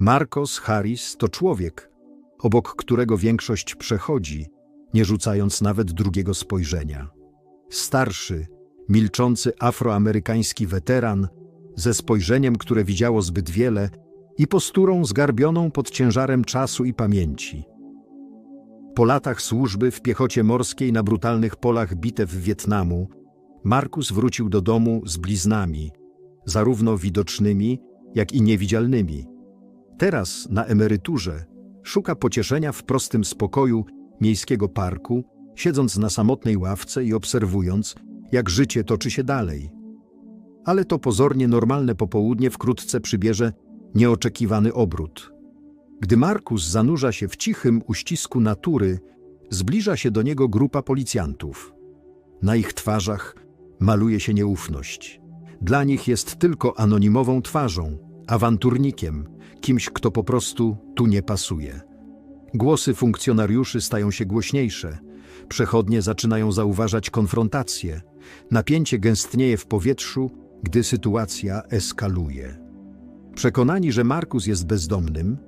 Marcos Harris to człowiek, obok którego większość przechodzi, nie rzucając nawet drugiego spojrzenia. Starszy, milczący afroamerykański weteran, ze spojrzeniem, które widziało zbyt wiele i posturą zgarbioną pod ciężarem czasu i pamięci. Po latach służby w piechocie morskiej na brutalnych polach bitew Wietnamu, Markus wrócił do domu z bliznami, zarówno widocznymi, jak i niewidzialnymi. Teraz, na emeryturze, szuka pocieszenia w prostym spokoju miejskiego parku, siedząc na samotnej ławce i obserwując, jak życie toczy się dalej. Ale to pozornie normalne popołudnie wkrótce przybierze nieoczekiwany obrót. Gdy Markus zanurza się w cichym uścisku natury, zbliża się do niego grupa policjantów. Na ich twarzach maluje się nieufność. Dla nich jest tylko anonimową twarzą, awanturnikiem, kimś, kto po prostu tu nie pasuje. Głosy funkcjonariuszy stają się głośniejsze. Przechodnie zaczynają zauważać konfrontacje. Napięcie gęstnieje w powietrzu, gdy sytuacja eskaluje. Przekonani, że Markus jest bezdomnym,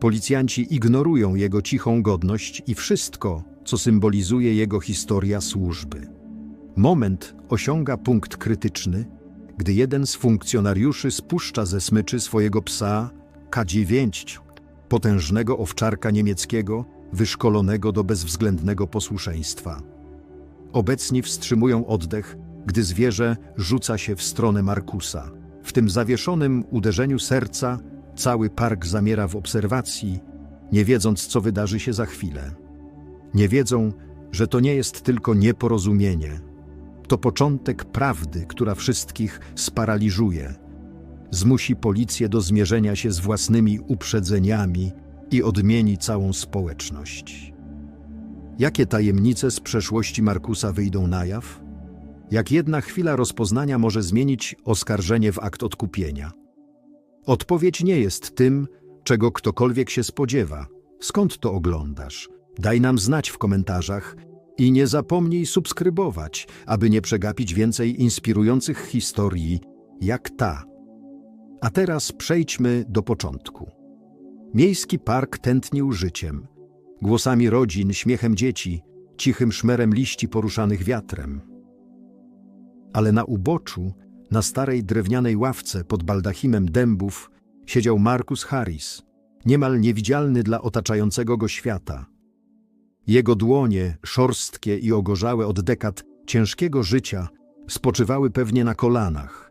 policjanci ignorują jego cichą godność i wszystko, co symbolizuje jego historia służby. Moment osiąga punkt krytyczny, gdy jeden z funkcjonariuszy spuszcza ze smyczy swojego psa K9, potężnego owczarka niemieckiego, wyszkolonego do bezwzględnego posłuszeństwa. Obecni wstrzymują oddech, gdy zwierzę rzuca się w stronę Markusa. W tym zawieszonym uderzeniu serca cały park zamiera w obserwacji, nie wiedząc, co wydarzy się za chwilę. Nie wiedzą, że to nie jest tylko nieporozumienie. To początek prawdy, która wszystkich sparaliżuje. Zmusi policję do zmierzenia się z własnymi uprzedzeniami i odmieni całą społeczność. Jakie tajemnice z przeszłości Markusa wyjdą na jaw? Jak jedna chwila rozpoznania może zmienić oskarżenie w akt odkupienia? Odpowiedź nie jest tym, czego ktokolwiek się spodziewa. Skąd to oglądasz? Daj nam znać w komentarzach i nie zapomnij subskrybować, aby nie przegapić więcej inspirujących historii jak ta. A teraz przejdźmy do początku. Miejski park tętnił życiem, głosami rodzin, śmiechem dzieci, cichym szmerem liści poruszanych wiatrem. Ale na uboczu, na starej drewnianej ławce pod baldachimem dębów, siedział Marcus Harris, niemal niewidzialny dla otaczającego go świata. Jego dłonie, szorstkie i ogorzałe od dekad ciężkiego życia, spoczywały pewnie na kolanach,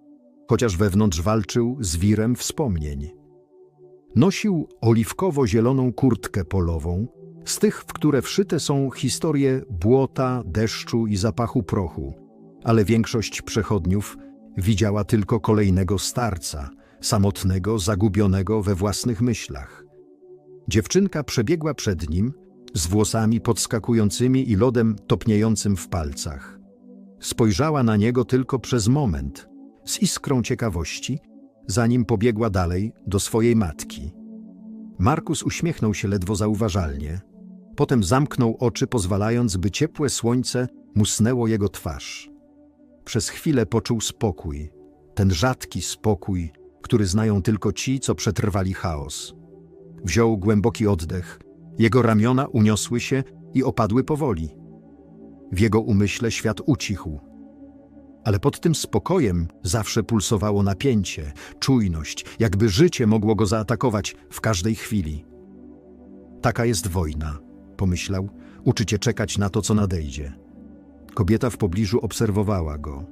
chociaż wewnątrz walczył z wirem wspomnień. Nosił oliwkowo-zieloną kurtkę polową, z tych, w które wszyte są historie błota, deszczu i zapachu prochu, ale większość przechodniów widziała tylko kolejnego starca, samotnego, zagubionego we własnych myślach. Dziewczynka przebiegła przed nim, z włosami podskakującymi i lodem topniejącym w palcach. Spojrzała na niego tylko przez moment, z iskrą ciekawości, zanim pobiegła dalej do swojej matki. Markus uśmiechnął się ledwo zauważalnie, potem zamknął oczy, pozwalając, by ciepłe słońce musnęło jego twarz. Przez chwilę poczuł spokój, ten rzadki spokój, który znają tylko ci, co przetrwali chaos. Wziął głęboki oddech, jego ramiona uniosły się i opadły powoli. W jego umyśle świat ucichł. Ale pod tym spokojem zawsze pulsowało napięcie, czujność, jakby życie mogło go zaatakować w każdej chwili. Taka jest wojna, pomyślał, uczycie czekać na to, co nadejdzie. Kobieta w pobliżu obserwowała go.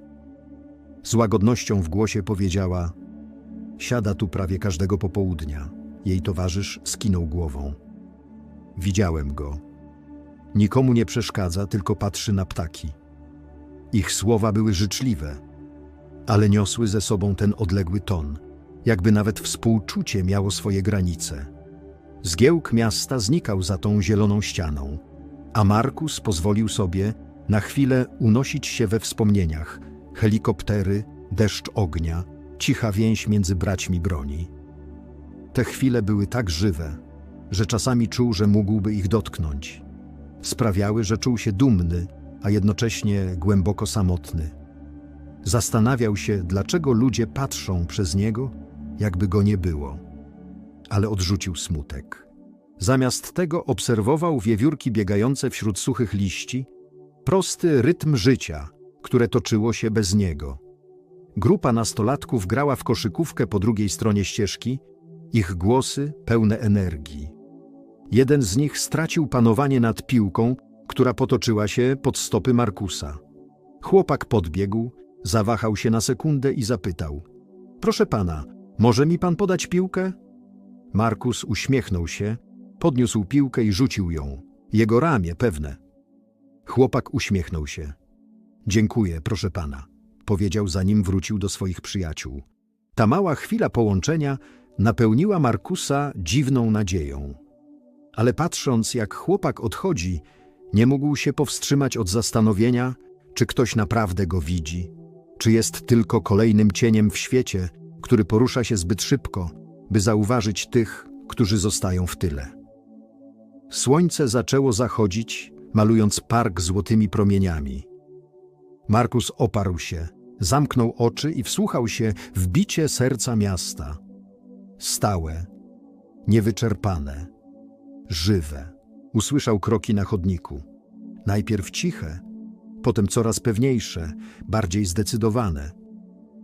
Z łagodnością w głosie powiedziała: Siada tu prawie każdego popołudnia. Jej towarzysz skinął głową. Widziałem go. Nikomu nie przeszkadza, tylko patrzy na ptaki. Ich słowa były życzliwe, ale niosły ze sobą ten odległy ton, jakby nawet współczucie miało swoje granice. Zgiełk miasta znikał za tą zieloną ścianą, a Markus pozwolił sobie na chwilę unosić się we wspomnieniach. Helikoptery, deszcz ognia, cicha więź między braćmi broni. Te chwile były tak żywe, że czasami czuł, że mógłby ich dotknąć. Sprawiały, że czuł się dumny, a jednocześnie głęboko samotny. Zastanawiał się, dlaczego ludzie patrzą przez niego, jakby go nie było. ale odrzucił smutek. Zamiast tego obserwował wiewiórki biegające wśród suchych liści, prosty rytm życia, które toczyło się bez niego. Grupa nastolatków grała w koszykówkę po drugiej stronie ścieżki, ich głosy pełne energii. Jeden z nich stracił panowanie nad piłką, która potoczyła się pod stopy Markusa. Chłopak podbiegł, zawahał się na sekundę i zapytał: Proszę pana, może mi pan podać piłkę? Markus uśmiechnął się, podniósł piłkę i rzucił ją. Jego ramię, pewne. Chłopak uśmiechnął się. Dziękuję, proszę pana, powiedział zanim wrócił do swoich przyjaciół. Ta mała chwila połączenia napełniła Markusa dziwną nadzieją. Ale patrząc, jak chłopak odchodzi, nie mógł się powstrzymać od zastanowienia, czy ktoś naprawdę go widzi, czy jest tylko kolejnym cieniem w świecie, który porusza się zbyt szybko, by zauważyć tych, którzy zostają w tyle. Słońce zaczęło zachodzić, malując park złotymi promieniami. Markus oparł się, zamknął oczy i wsłuchał się w bicie serca miasta. Stałe, niewyczerpane, żywe. Usłyszał kroki na chodniku. Najpierw ciche, potem coraz pewniejsze, bardziej zdecydowane.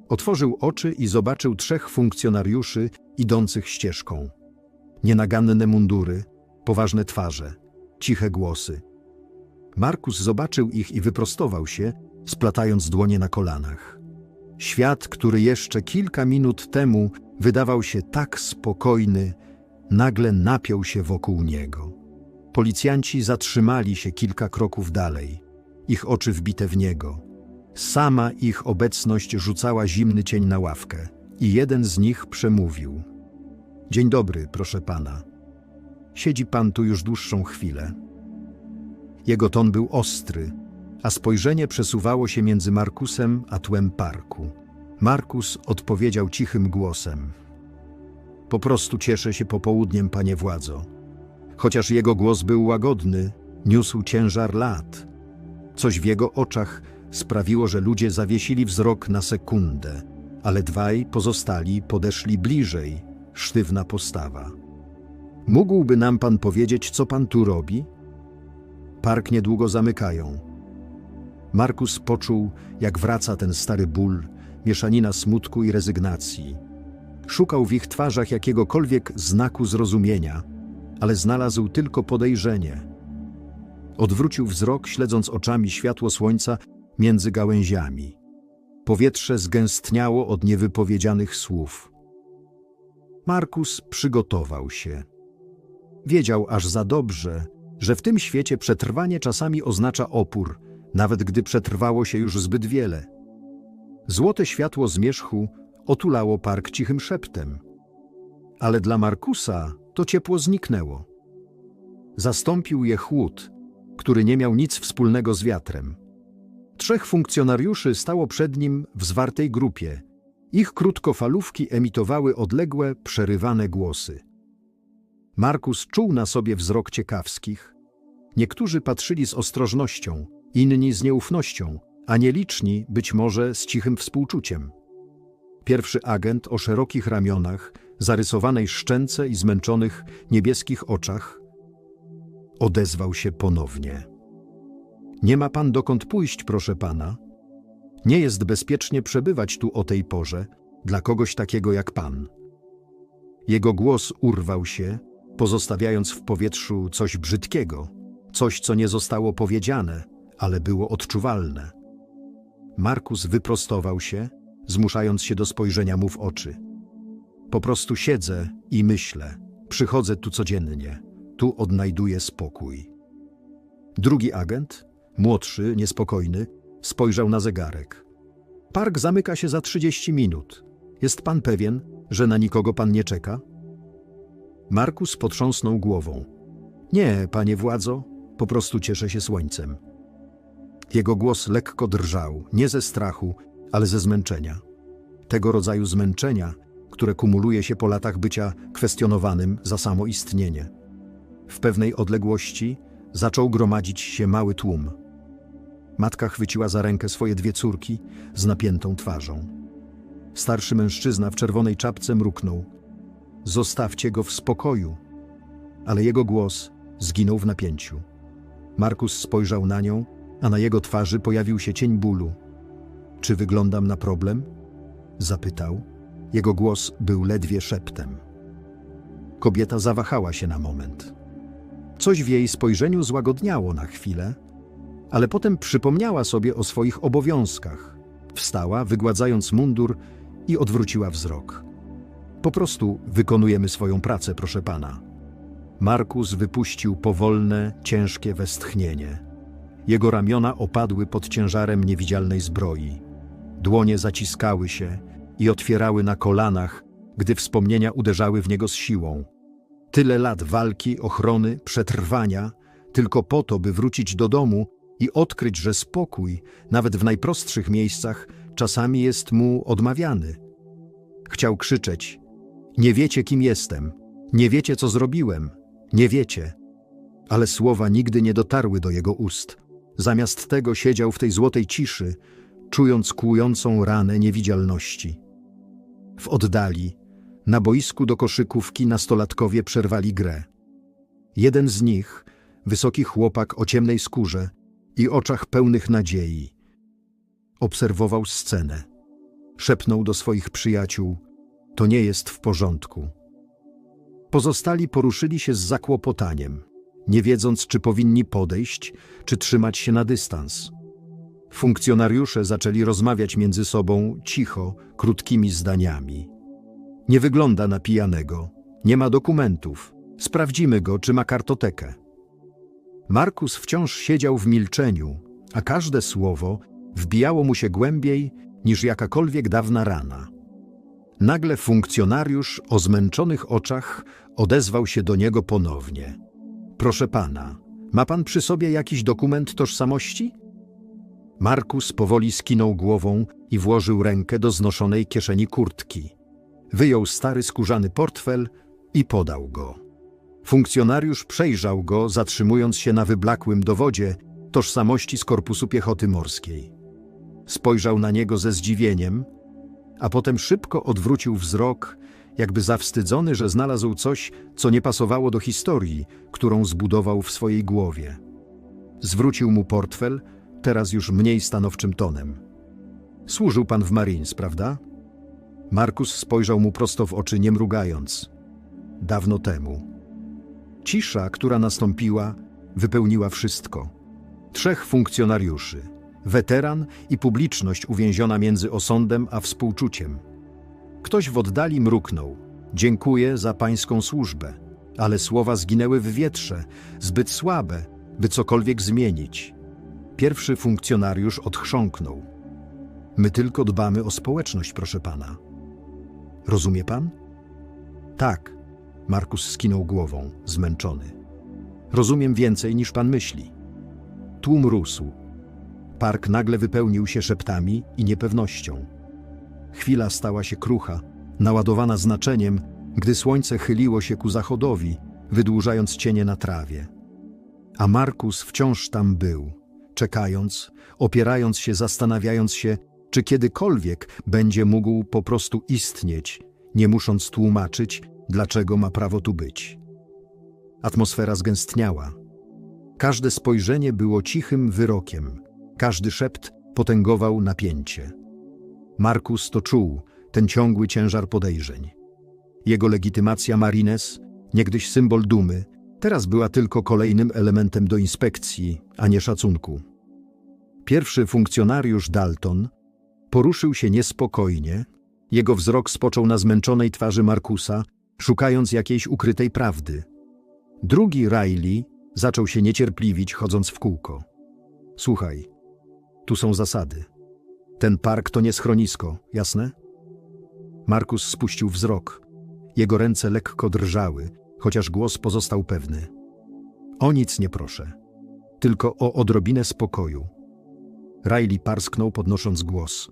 Otworzył oczy i zobaczył trzech funkcjonariuszy idących ścieżką. Nienaganne mundury, poważne twarze, ciche głosy. Markus zobaczył ich i wyprostował się, splatając dłonie na kolanach. Świat, który jeszcze kilka minut temu wydawał się tak spokojny, nagle napiął się wokół niego. Policjanci zatrzymali się kilka kroków dalej, ich oczy wbite w niego. Sama ich obecność rzucała zimny cień na ławkę i jeden z nich przemówił. Dzień dobry, proszę pana. Siedzi pan tu już dłuższą chwilę. Jego ton był ostry, a spojrzenie przesuwało się między Markusem a tłem parku. Markus odpowiedział cichym głosem. Po prostu cieszę się popołudniem, panie władzo. Chociaż jego głos był łagodny, niósł ciężar lat. Coś w jego oczach sprawiło, że ludzie zawiesili wzrok na sekundę, ale dwaj pozostali podeszli bliżej, sztywna postawa. Mógłby nam pan powiedzieć, co pan tu robi? Park niedługo zamykają. Markus poczuł, jak wraca ten stary ból, mieszanina smutku i rezygnacji. Szukał w ich twarzach jakiegokolwiek znaku zrozumienia, ale znalazł tylko podejrzenie. Odwrócił wzrok, śledząc oczami światło słońca między gałęziami. Powietrze zgęstniało od niewypowiedzianych słów. Markus przygotował się. Wiedział aż za dobrze, że w tym świecie przetrwanie czasami oznacza opór, nawet gdy przetrwało się już zbyt wiele. Złote światło zmierzchu otulało park cichym szeptem. Ale dla Markusa to ciepło zniknęło. Zastąpił je chłód, który nie miał nic wspólnego z wiatrem. Trzech funkcjonariuszy stało przed nim w zwartej grupie. Ich krótkofalówki emitowały odległe, przerywane głosy. Markus czuł na sobie wzrok ciekawskich. Niektórzy patrzyli z ostrożnością, inni z nieufnością, a nieliczni być może z cichym współczuciem. Pierwszy agent o szerokich ramionach, zarysowanej szczęce i zmęczonych niebieskich oczach, odezwał się ponownie. Nie ma pan dokąd pójść, proszę pana. Nie jest bezpiecznie przebywać tu o tej porze dla kogoś takiego jak pan. Jego głos urwał się, pozostawiając w powietrzu coś brzydkiego, coś, co nie zostało powiedziane, ale było odczuwalne. Markus wyprostował się, zmuszając się do spojrzenia mu w oczy. Po prostu siedzę i myślę. Przychodzę tu codziennie. Tu odnajduję spokój. Drugi agent, młodszy, niespokojny, spojrzał na zegarek. Park zamyka się za 30 minut. Jest pan pewien, że na nikogo pan nie czeka? Markus potrząsnął głową. Nie, panie władzo, po prostu cieszę się słońcem. Jego głos lekko drżał, nie ze strachu, ale ze zmęczenia. Tego rodzaju zmęczenia, które kumuluje się po latach bycia kwestionowanym za samo istnienie. W pewnej odległości zaczął gromadzić się mały tłum. Matka chwyciła za rękę swoje dwie córki z napiętą twarzą. Starszy mężczyzna w czerwonej czapce mruknął. zostawcie go w spokoju. Ale jego głos zginął w napięciu. Markus spojrzał na nią, a na jego twarzy pojawił się cień bólu. Czy wyglądam na problem? Zapytał. Jego głos był ledwie szeptem. Kobieta zawahała się na moment. Coś w jej spojrzeniu złagodniało na chwilę, ale potem przypomniała sobie o swoich obowiązkach. Wstała, wygładzając mundur i odwróciła wzrok. Po prostu wykonujemy swoją pracę, proszę pana. Markus wypuścił powolne, ciężkie westchnienie. Jego ramiona opadły pod ciężarem niewidzialnej zbroi. Dłonie zaciskały się i otwierały na kolanach, gdy wspomnienia uderzały w niego z siłą. Tyle lat walki, ochrony, przetrwania, tylko po to, by wrócić do domu i odkryć, że spokój, nawet w najprostszych miejscach, czasami jest mu odmawiany. Chciał krzyczeć: Nie wiecie, kim jestem, nie wiecie, co zrobiłem, nie wiecie. Ale słowa nigdy nie dotarły do jego ust. Zamiast tego siedział w tej złotej ciszy, czując kłującą ranę niewidzialności. W oddali, na boisku do koszykówki nastolatkowie przerwali grę. Jeden z nich, wysoki chłopak o ciemnej skórze i oczach pełnych nadziei, obserwował scenę. Szepnął do swoich przyjaciół: To nie jest w porządku. Pozostali poruszyli się z zakłopotaniem, nie wiedząc, czy powinni podejść, czy trzymać się na dystans. Funkcjonariusze zaczęli rozmawiać między sobą cicho, krótkimi zdaniami. Nie wygląda na pijanego, nie ma dokumentów. Sprawdzimy go, czy ma kartotekę. Markus wciąż siedział w milczeniu, a każde słowo wbijało mu się głębiej niż jakakolwiek dawna rana. Nagle funkcjonariusz o zmęczonych oczach odezwał się do niego ponownie. Proszę pana, ma pan przy sobie jakiś dokument tożsamości? Markus powoli skinął głową i włożył rękę do znoszonej kieszeni kurtki. Wyjął stary skórzany portfel i podał go. Funkcjonariusz przejrzał go, zatrzymując się na wyblakłym dowodzie tożsamości z Korpusu Piechoty Morskiej. Spojrzał na niego ze zdziwieniem, a potem szybko odwrócił wzrok, jakby zawstydzony, że znalazł coś, co nie pasowało do historii, którą zbudował w swojej głowie. Zwrócił mu portfel, teraz już mniej stanowczym tonem. Służył pan w Marines, prawda? Markus spojrzał mu prosto w oczy, nie mrugając. Dawno temu. Cisza, która nastąpiła, wypełniła wszystko. Trzech funkcjonariuszy, weteran i publiczność uwięziona między osądem a współczuciem. Ktoś w oddali mruknął: Dziękuję za pańską służbę, ale słowa zginęły w wietrze, zbyt słabe, by cokolwiek zmienić. Pierwszy funkcjonariusz odchrząknął. My tylko dbamy o społeczność, proszę pana. Rozumie pan? Tak, Markus skinął głową, zmęczony. Rozumiem więcej niż pan myśli. Tłum rósł. Park nagle wypełnił się szeptami i niepewnością. Chwila stała się krucha, naładowana znaczeniem, gdy słońce chyliło się ku zachodowi, wydłużając cienie na trawie. A Markus wciąż tam był, czekając, opierając się, zastanawiając się, czy kiedykolwiek będzie mógł po prostu istnieć, nie musząc tłumaczyć, dlaczego ma prawo tu być. Atmosfera zgęstniała. Każde spojrzenie było cichym wyrokiem, każdy szept potęgował napięcie. Markus to czuł, ten ciągły ciężar podejrzeń. Jego legitymacja Marines, niegdyś symbol dumy, teraz była tylko kolejnym elementem do inspekcji, a nie szacunku. Pierwszy funkcjonariusz Dalton poruszył się niespokojnie, jego wzrok spoczął na zmęczonej twarzy Markusa, szukając jakiejś ukrytej prawdy. Drugi Riley zaczął się niecierpliwić, chodząc w kółko. Słuchaj, tu są zasady. Ten park to nie schronisko, jasne? Markus spuścił wzrok. Jego ręce lekko drżały, chociaż głos pozostał pewny. O nic nie proszę, tylko o odrobinę spokoju. Riley parsknął, podnosząc głos.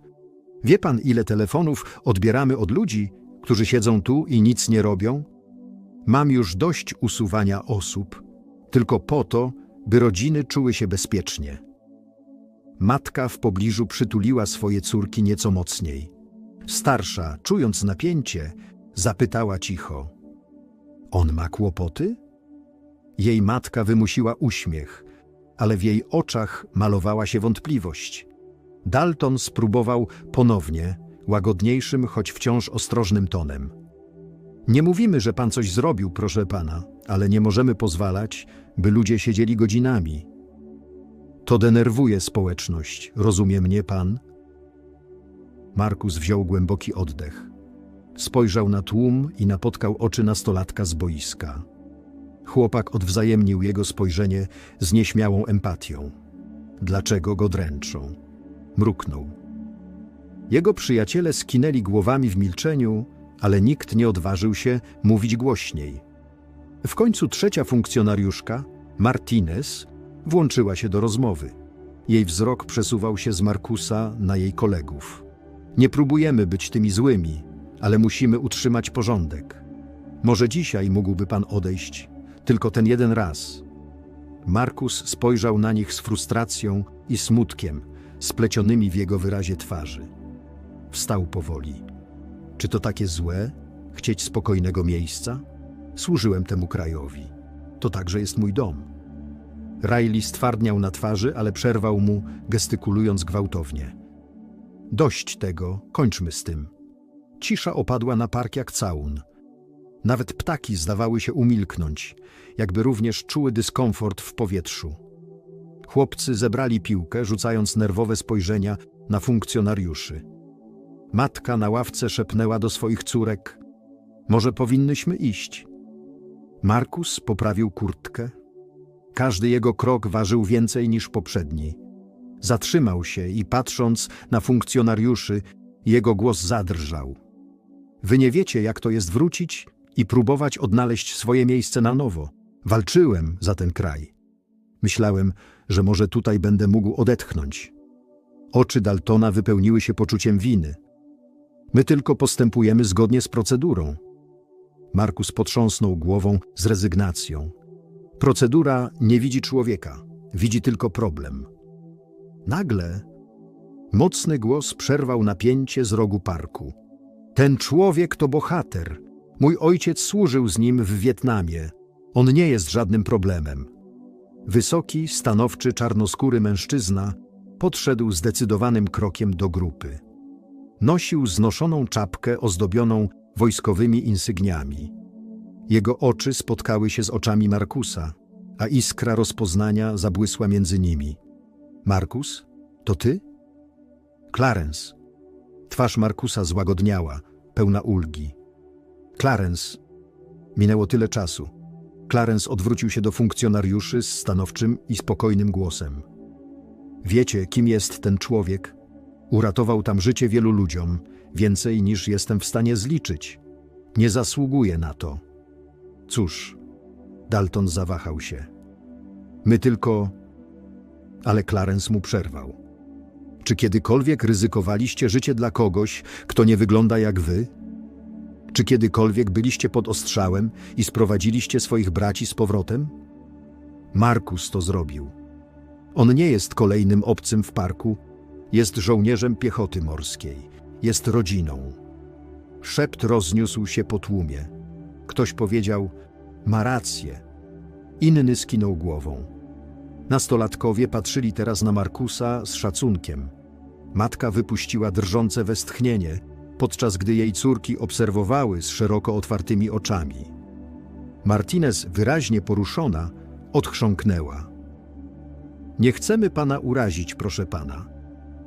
Wie pan, ile telefonów odbieramy od ludzi, którzy siedzą tu i nic nie robią? Mam już dość usuwania osób, tylko po to, by rodziny czuły się bezpiecznie. Matka w pobliżu przytuliła swoje córki nieco mocniej. Starsza, czując napięcie, zapytała cicho: On ma kłopoty? Jej matka wymusiła uśmiech, ale w jej oczach malowała się wątpliwość. Dalton spróbował ponownie, łagodniejszym, choć wciąż ostrożnym tonem. Nie mówimy, że pan coś zrobił, proszę pana, ale nie możemy pozwalać, by ludzie siedzieli godzinami. To denerwuje społeczność, rozumie mnie pan? Markus wziął głęboki oddech. Spojrzał na tłum i napotkał oczy nastolatka z boiska. Chłopak odwzajemnił jego spojrzenie z nieśmiałą empatią. Dlaczego go dręczą? Mruknął. Jego przyjaciele skinęli głowami w milczeniu, ale nikt nie odważył się mówić głośniej. W końcu trzecia funkcjonariuszka, Martinez, włączyła się do rozmowy. Jej wzrok przesuwał się z Markusa na jej kolegów. Nie próbujemy być tymi złymi, ale musimy utrzymać porządek. Może dzisiaj mógłby pan odejść, tylko ten jeden raz. Markus spojrzał na nich z frustracją i smutkiem, splecionymi w jego wyrazie twarzy. Wstał powoli. Czy to takie złe, chcieć spokojnego miejsca? Służyłem temu krajowi. To także jest mój dom. Riley stwardniał na twarzy, ale przerwał mu, gestykulując gwałtownie. Dość tego, kończmy z tym. Cisza opadła na park jak całun. Nawet ptaki zdawały się umilknąć, jakby również czuły dyskomfort w powietrzu. Chłopcy zebrali piłkę, rzucając nerwowe spojrzenia na funkcjonariuszy. Matka na ławce szepnęła do swoich córek: Może powinnyśmy iść. Markus poprawił kurtkę. Każdy jego krok ważył więcej niż poprzedni. Zatrzymał się i patrząc na funkcjonariuszy, jego głos zadrżał. Wy nie wiecie, jak to jest wrócić i próbować odnaleźć swoje miejsce na nowo. Walczyłem za ten kraj. Myślałem, że może tutaj będę mógł odetchnąć. Oczy Daltona wypełniły się poczuciem winy. My tylko postępujemy zgodnie z procedurą. Markus potrząsnął głową z rezygnacją. Procedura nie widzi człowieka, widzi tylko problem. Nagle mocny głos przerwał napięcie z rogu parku. Ten człowiek to bohater. Mój ojciec służył z nim w Wietnamie. On nie jest żadnym problemem. Wysoki, stanowczy, czarnoskóry mężczyzna podszedł zdecydowanym krokiem do grupy. Nosił znoszoną czapkę ozdobioną wojskowymi insygniami. Jego oczy spotkały się z oczami Markusa, a iskra rozpoznania zabłysła między nimi. Markus, to ty? Clarence. Twarz Markusa złagodniała, pełna ulgi. Clarence. Minęło tyle czasu. Clarence odwrócił się do funkcjonariuszy z stanowczym i spokojnym głosem. Wiecie, kim jest ten człowiek? Uratował tam życie wielu ludziom, więcej niż jestem w stanie zliczyć. Nie zasługuje na to. Cóż, Dalton zawahał się. My tylko. Ale Clarence mu przerwał. Czy kiedykolwiek ryzykowaliście życie dla kogoś, kto nie wygląda jak wy? Czy kiedykolwiek byliście pod ostrzałem i sprowadziliście swoich braci z powrotem? Markus to zrobił. On nie jest kolejnym obcym w parku, jest żołnierzem piechoty morskiej, jest rodziną. Szept rozniósł się po tłumie. Ktoś powiedział: Ma rację. Inny skinął głową. Nastolatkowie patrzyli teraz na Markusa z szacunkiem. Matka wypuściła drżące westchnienie, podczas gdy jej córki obserwowały z szeroko otwartymi oczami. Martinez, wyraźnie poruszona, odchrząknęła. Nie chcemy pana urazić, proszę pana.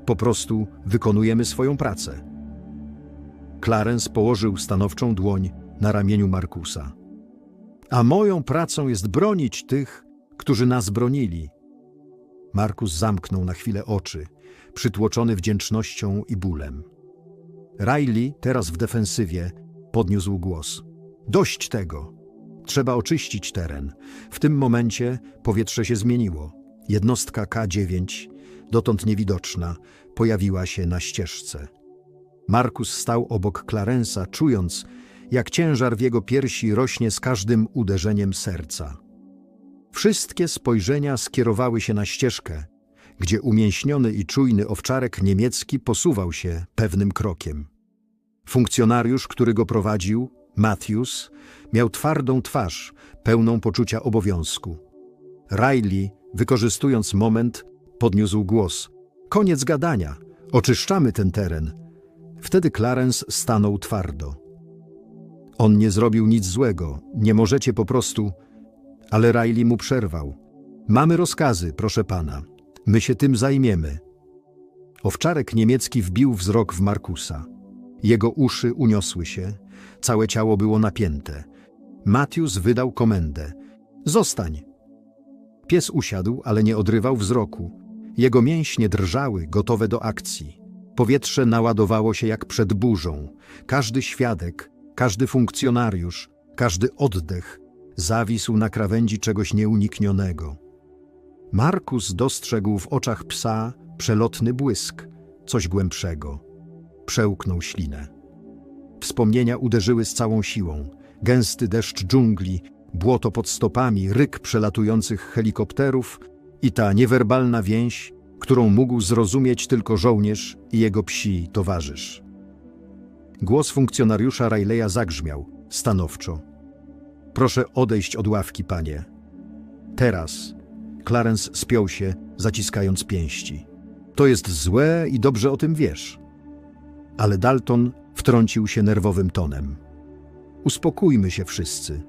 Po prostu wykonujemy swoją pracę. Clarence położył stanowczą dłoń na ramieniu Markusa. A moją pracą jest bronić tych, którzy nas bronili. Markus zamknął na chwilę oczy, przytłoczony wdzięcznością i bólem. Riley, teraz w defensywie, podniósł głos. Dość tego! Trzeba oczyścić teren. W tym momencie powietrze się zmieniło. Jednostka K9, dotąd niewidoczna, pojawiła się na ścieżce. Markus stał obok Clarensa, czując, jak ciężar w jego piersi rośnie z każdym uderzeniem serca. Wszystkie spojrzenia skierowały się na ścieżkę, gdzie umięśniony i czujny owczarek niemiecki posuwał się pewnym krokiem. Funkcjonariusz, który go prowadził, Matthews miał twardą twarz, pełną poczucia obowiązku. Riley, wykorzystując moment, podniósł głos. Koniec gadania. Oczyszczamy ten teren. Wtedy Clarence stanął twardo. On nie zrobił nic złego. Nie możecie po prostu... Ale Riley mu przerwał. Mamy rozkazy, proszę pana. My się tym zajmiemy. Owczarek niemiecki wbił wzrok w Markusa. Jego uszy uniosły się, całe ciało było napięte. Matius wydał komendę. Zostań! Pies usiadł, ale nie odrywał wzroku. Jego mięśnie drżały, gotowe do akcji. Powietrze naładowało się jak przed burzą. Każdy świadek, każdy funkcjonariusz, każdy oddech zawisł na krawędzi czegoś nieuniknionego. Markus dostrzegł w oczach psa przelotny błysk, coś głębszego. Przełknął ślinę. Wspomnienia uderzyły z całą siłą. Gęsty deszcz dżungli, błoto pod stopami, ryk przelatujących helikopterów i ta niewerbalna więź, którą mógł zrozumieć tylko żołnierz i jego psi towarzysz. Głos funkcjonariusza Rileya zagrzmiał, stanowczo. Proszę odejść od ławki, panie. Teraz. Clarence spiął się, zaciskając pięści. To jest złe i dobrze o tym wiesz. Ale Dalton wtrącił się nerwowym tonem. Uspokójmy się wszyscy.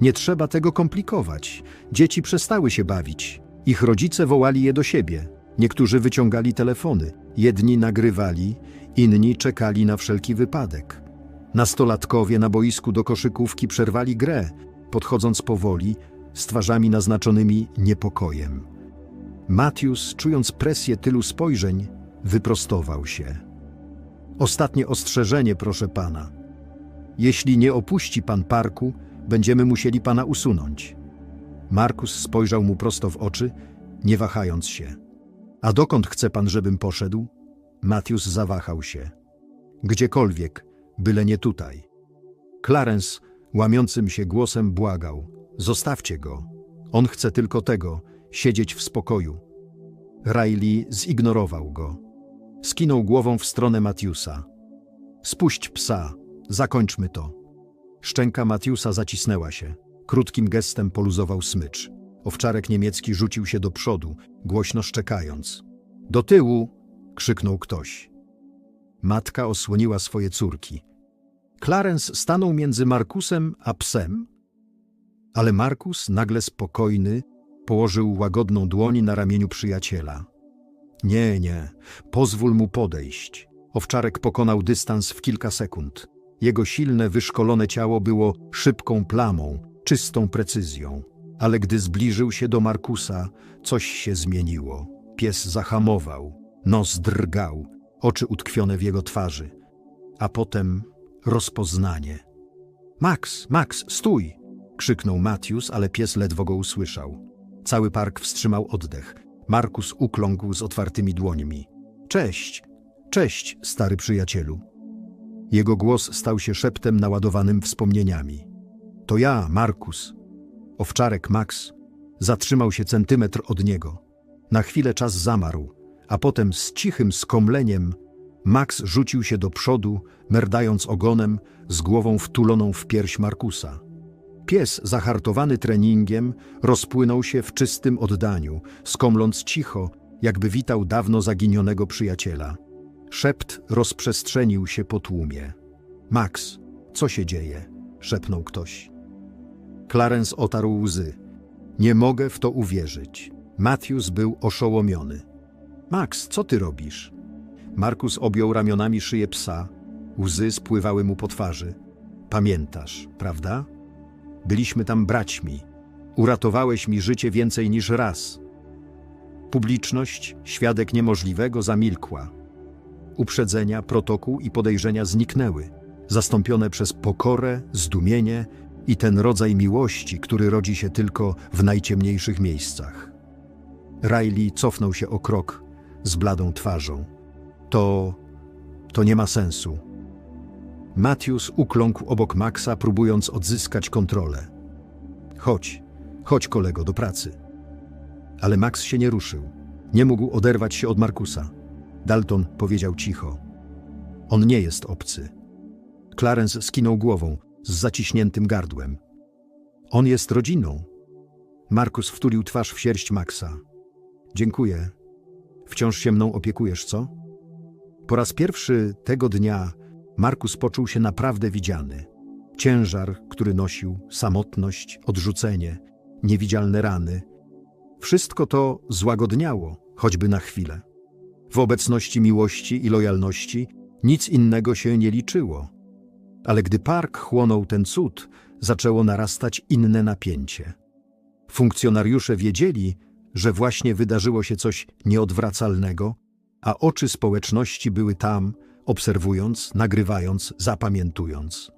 Nie trzeba tego komplikować. Dzieci przestały się bawić. Ich rodzice wołali je do siebie. Niektórzy wyciągali telefony. Jedni nagrywali, inni czekali na wszelki wypadek. Nastolatkowie na boisku do koszykówki przerwali grę, podchodząc powoli, z twarzami naznaczonymi niepokojem. Matius, czując presję tylu spojrzeń, wyprostował się. Ostatnie ostrzeżenie, proszę pana. Jeśli nie opuści pan parku, będziemy musieli pana usunąć. Markus spojrzał mu prosto w oczy, nie wahając się. A dokąd chce pan, żebym poszedł? Matius zawahał się. Gdziekolwiek, byle nie tutaj. Clarence łamiącym się głosem błagał. Zostawcie go. On chce tylko tego, siedzieć w spokoju. Riley zignorował go. Skinął głową w stronę Matiusa. Spuść psa, zakończmy to. Szczęka Matiusa zacisnęła się. Krótkim gestem poluzował smycz. Owczarek niemiecki rzucił się do przodu, głośno szczekając. Do tyłu! krzyknął ktoś. Matka osłoniła swoje córki. Clarence stanął między Markusem a psem, ale Markus, nagle spokojny, położył łagodną dłoń na ramieniu przyjaciela. Nie, nie, pozwól mu podejść. Owczarek pokonał dystans w kilka sekund. Jego silne, wyszkolone ciało było szybką plamą, czystą precyzją. Ale gdy zbliżył się do Markusa, coś się zmieniło. Pies zahamował, nos drgał, oczy utkwione w jego twarzy. A potem rozpoznanie. Max, Max, stój! krzyknął Matius, ale pies ledwo go usłyszał. Cały park wstrzymał oddech. Markus ukląkł z otwartymi dłońmi. Cześć, cześć, stary przyjacielu. Jego głos stał się szeptem naładowanym wspomnieniami. To ja, Markus. Owczarek Max zatrzymał się centymetr od niego. Na chwilę czas zamarł, a potem z cichym skomleniem Max rzucił się do przodu, merdając ogonem, z głową wtuloną w pierś Markusa. Pies, zahartowany treningiem, rozpłynął się w czystym oddaniu, skomląc cicho, jakby witał dawno zaginionego przyjaciela. Szept rozprzestrzenił się po tłumie. Max, co się dzieje? szepnął ktoś. Clarence otarł łzy. Nie mogę w to uwierzyć. Matthews był oszołomiony. Max, co ty robisz? Markus objął ramionami szyję psa. Łzy spływały mu po twarzy. Pamiętasz, prawda? Byliśmy tam braćmi. Uratowałeś mi życie więcej niż raz. Publiczność, świadek niemożliwego, zamilkła. Uprzedzenia, protokół i podejrzenia zniknęły, zastąpione przez pokorę, zdumienie i ten rodzaj miłości, który rodzi się tylko w najciemniejszych miejscach. Riley cofnął się o krok z bladą twarzą. To. to nie ma sensu. Matthews ukląkł obok Maxa, próbując odzyskać kontrolę. Chodź, chodź kolego, do pracy. Ale Max się nie ruszył. Nie mógł oderwać się od Markusa. Dalton powiedział cicho. On nie jest obcy. Clarence skinął głową. z zaciśniętym gardłem. On jest rodziną. Markus wtulił twarz w sierść Maxa. Dziękuję. Wciąż się mną opiekujesz, co? Po raz pierwszy tego dnia Markus poczuł się naprawdę widziany. Ciężar, który nosił, samotność, odrzucenie, niewidzialne rany. Wszystko to złagodniało, choćby na chwilę. W obecności miłości i lojalności nic innego się nie liczyło. Ale gdy park chłonął ten cud, zaczęło narastać inne napięcie. Funkcjonariusze wiedzieli, że właśnie wydarzyło się coś nieodwracalnego, a oczy społeczności były tam, obserwując, nagrywając, zapamiętując.